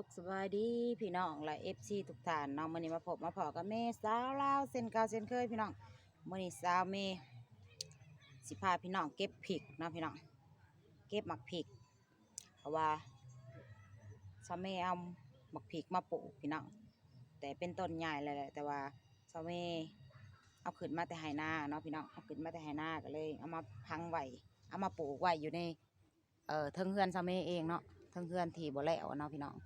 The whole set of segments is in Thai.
สุขสบายดีพี่น้องและเอฟซีทุกท่านน้องมื่อนี้มาพบมาพอกับแม่สาวลาวเส้นเกาเส้นเคยพี่น้องมื่อนี้สาวเมสิพาพี่น้องเก็บผิกนะพี่น้องเก็บหมักผิกเพราะว่าสาวเมเอาหมักผิกมาปลูกพี่น้องแต่เป็นต้นใหญ่เลยแหละแต่ว่าสาวเมเอาขึ้นมาแต่ไหน้าเนาะพี่น้องเอาขึ้นมาแต่ไหน้าก็เลย เอามาพังไว้เอามาปลูกไว้อยู่ในเอ่อเทิงเฮือนสาวเมเองเนาะทั้งเพื่อนที่บ่แล้วเนาะพี่น้อง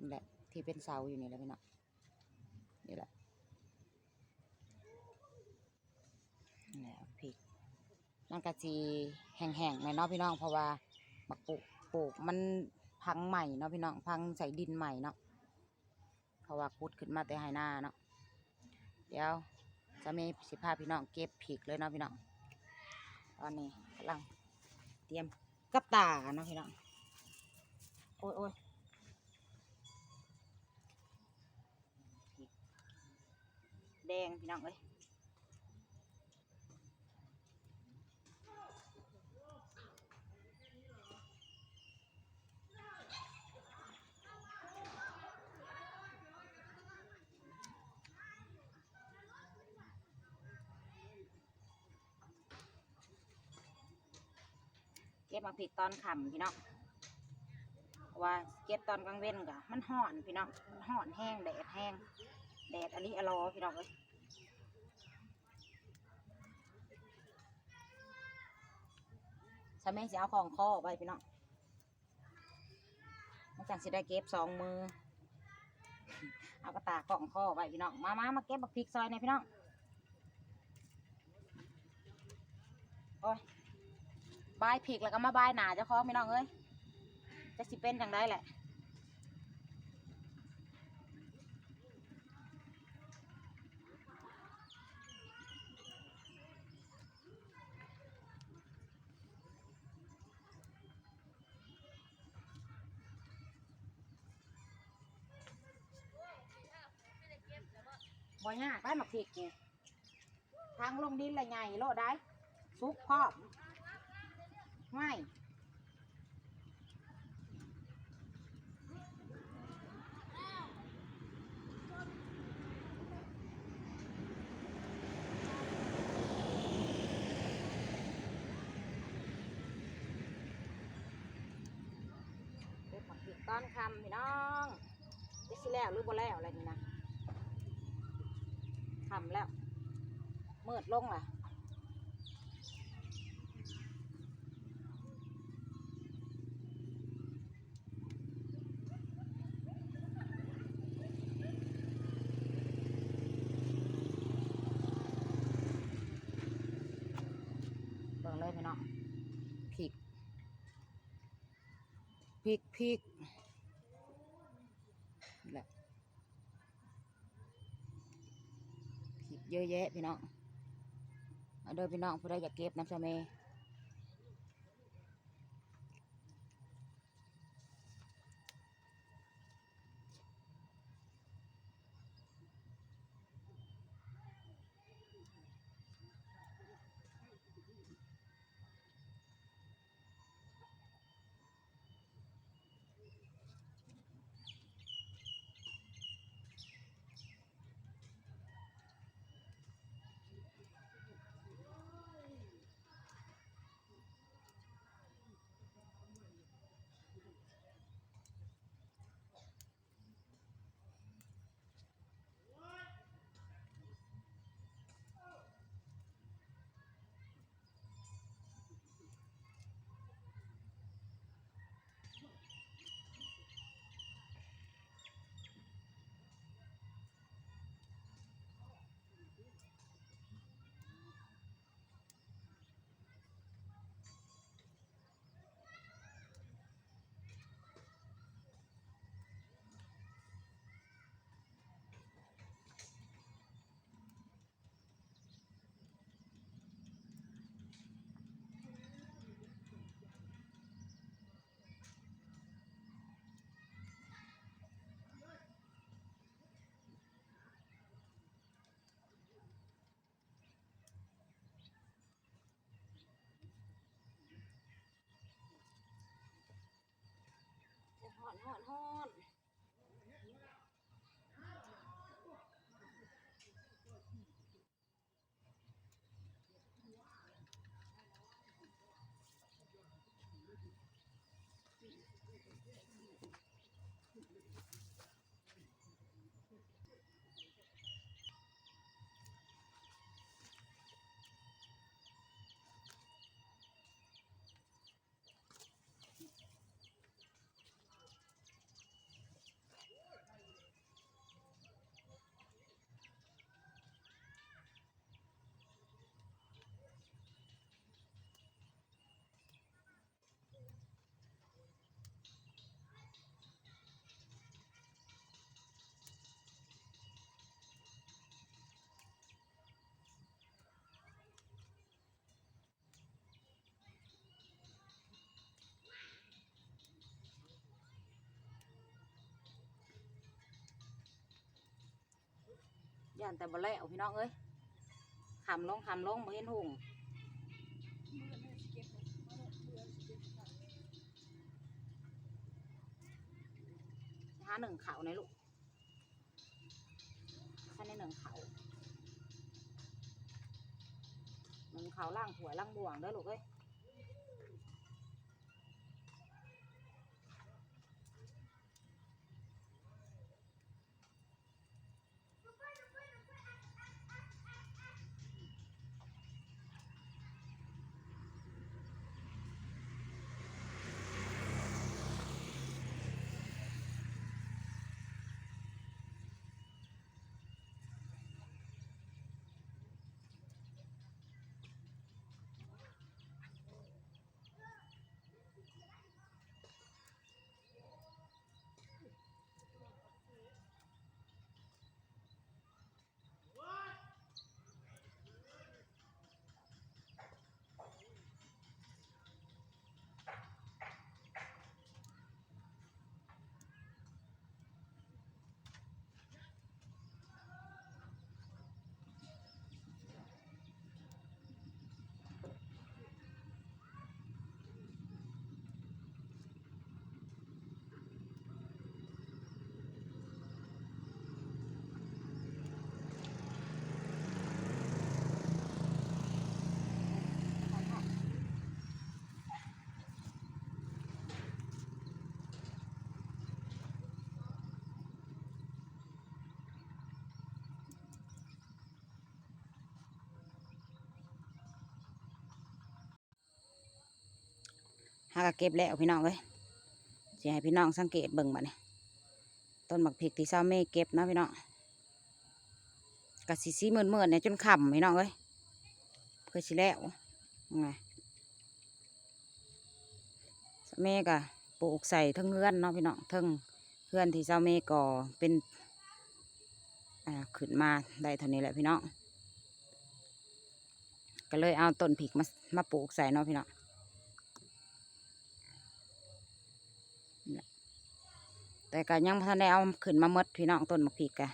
นี่แหละ ที่เป็นเสาอยู่นี่แหละพี่น้องนี่แหละและพริกมันกะจีแห้งๆหน่อยเนาะพี่น้อง เพราะว่าบักปลูกปลูกมันพังใหม่เนาะพี่น้องพังใส่ดินใหม่เนาะเพราะว่าคุดขึ้นมาแต่ไหหน้าเนาะเดี๋ยวจะมีสิพาพี่น้องเก็บพริกเลยเนาะพี่น้องตอนนี้กำลังเตรียมกับตาเนาะพี่น้องโอ้ยโอ้ย พี่น้องเอ้ยเก็บมาผิดตอนค่ำพี่น้องเพราะว่าเก็บตอนกลางเว้นกะมันห่อนพี่น้องมันห่อนแห้งแดดแห้งแดดอันนี้อรอพี่น้องเอ้ย สมัยสิเอาของข้อไปพี่น้องมาจังสิได้เก็บสองมือ เอากระตาของข้อไปพี่น้อง มามามาเก็บบักพริกซอยในพี่น้อง โอ้ยบายพริกแล้วก็มาบายหนาเจ้าของพี่น้องเอ้ยจะสิเป็นจังได้แหละ บ่ยากได้หมักพริกนี่ทางลงดินละไงโลดได้ซุกพร้อมง่ายเก็บผักผิดตอนคำพี่น้องจะสิแล้วหรือบ่แล้วอะไรนี่นะ คำแล้วมืดลงล่ะเบิ่งเลยพี่น้องพริกพริกพริกนี่แหละ พริกเยอะแยะพี่น้องเอาเด้อพี่น้องผู้ใดอยากเก็บน้ำชะเม ย่านแต่บ่แล้วพี่น้องเอ้ยขำลงขำลงบ่เห็นหุ่งหาหนึ่งเขาในลูกท่านในหนึ่งเขาหนึ่งเขาล่างหัวล่างบ่วงเด้อลูกเอ้ย หากเก็บแล้วพี่น้องเอ้ยจะให้พี่น้องสังเกตเบิ่งบัดนี้ต้นหมักพริกที่เศร้าเมเก็บนะพี่น้องกะสีสีเมื่อนๆเนี่ยจนขำพี่น้องเอ้ยเพื่อสิแล้วไงเศร้าเมกะปลูกใส่ทั้งเงื่อนเนาะพี่น้องทั้งเพื่อนที่เศร้าเมก่อเป็นอ่าขึ้นมาได้เท่านี้แหละพี่น้องก็เลยเอาต้นพริกมามาปลูกใส่เนาะพี่น้อง แต่ก็ยังบ่ทันได้เอาขึ้นมาหมดพี่น้องต้นมะพริกกะ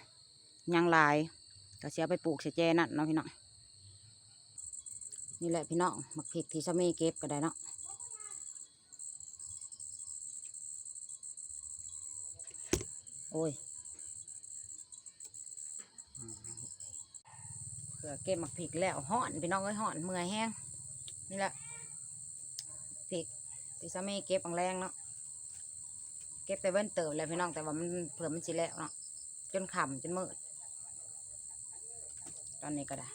ยังลายก็เสียไปปลูกเสียแจนั่นเนาะพี่น้องนี่แหละพี่น้องมะพริกที่สามีเก็บก็ได้เนาะโอ้ยเผื่อเก็บมะพริกแล้วห่อนพี่น้องเอ้ยห่อนเมื่อยแห้งนี่แหละพริกที่สามีเก็บอังแรงเนาะ ก็บแต่เว้นเติบแล้วพี่น้องแต่ว่ามันเผื่อมันสิแล้วเนาะจนค่ำจนมืดตอนนี้ก็ได้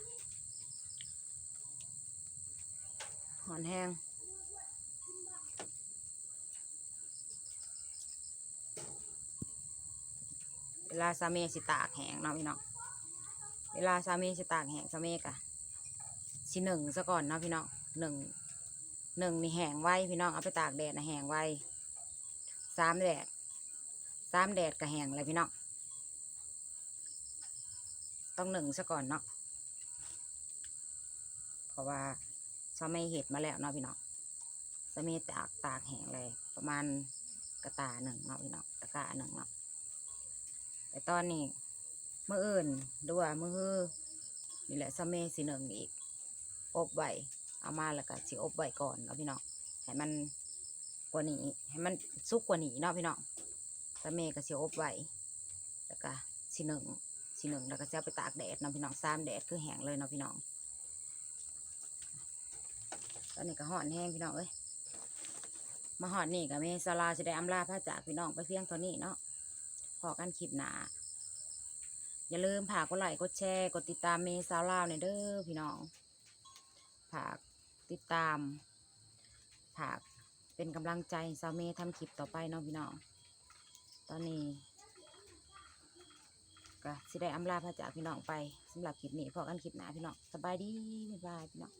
หอนแห้งเวลาซาเมสิตากแห้งเนาะพี่น้องเวลาซาเมสิตากแห้งซาเมกะสิหนึ่งซะก่อนเนาะพี่น้องหนึ่งหนึ่งนี่แห้งไว้พี่น้องเอาไปตากแดดนะแห้งไว้ สามแดดสามแดดก็แหงเลยพี่น้องต้องหนึ่งซะก่อนเนาะเพราะว่าสมัยเห็ดมาแล้วเนาะพี่น้องสมัยตากตากแหงเลยประมาณกระตาหนึ่งเนาะพี่น้องตะกร้าหนึ่งเนาะแต่ตอนนี้เมื่ออื่นดูว่ามือฮือนี่แหละสมัยสีหนึ่งอีก อบไว้เอามาแล้วก็สิอบไว้ก่อนเนาะพี่น้องให้มัน กว่านี้ ให้มันสุกกว่านี้เนาะพี่น้องตาเมก็เสียอบไว้แล้วก็สีหนึ่งสีหนึ่งแล้วก็จะเอาไปตากแดดเนาะพี่น้องสามแดดคือแห้งเลยเนาะพี่น้องตอนนี้ก็ห่อนแห้งพี่น้องเอ้ยมาหอดนี่กับเมสลาจะได้อำลาพระจากพี่น้องไปเพียงเท่านี้เนาะพอกันคลิปหนาอย่าลืมฝากกดไลค์กดแชร์กดติดตามเมสาวลาวในอยเด้อพี่น้องฝากติดตามฝาก เป็นกำลังใจสาวเมย์ทำคลิปต่อไปเนาะพี่น้อง ตอนนี้ก็สิได้อำลาพระจากพี่น้องไปสำหรับคลิปนี้พอกันคลิปหน้าพี่น้องสบายดีบ๊ายบายพี่น้อง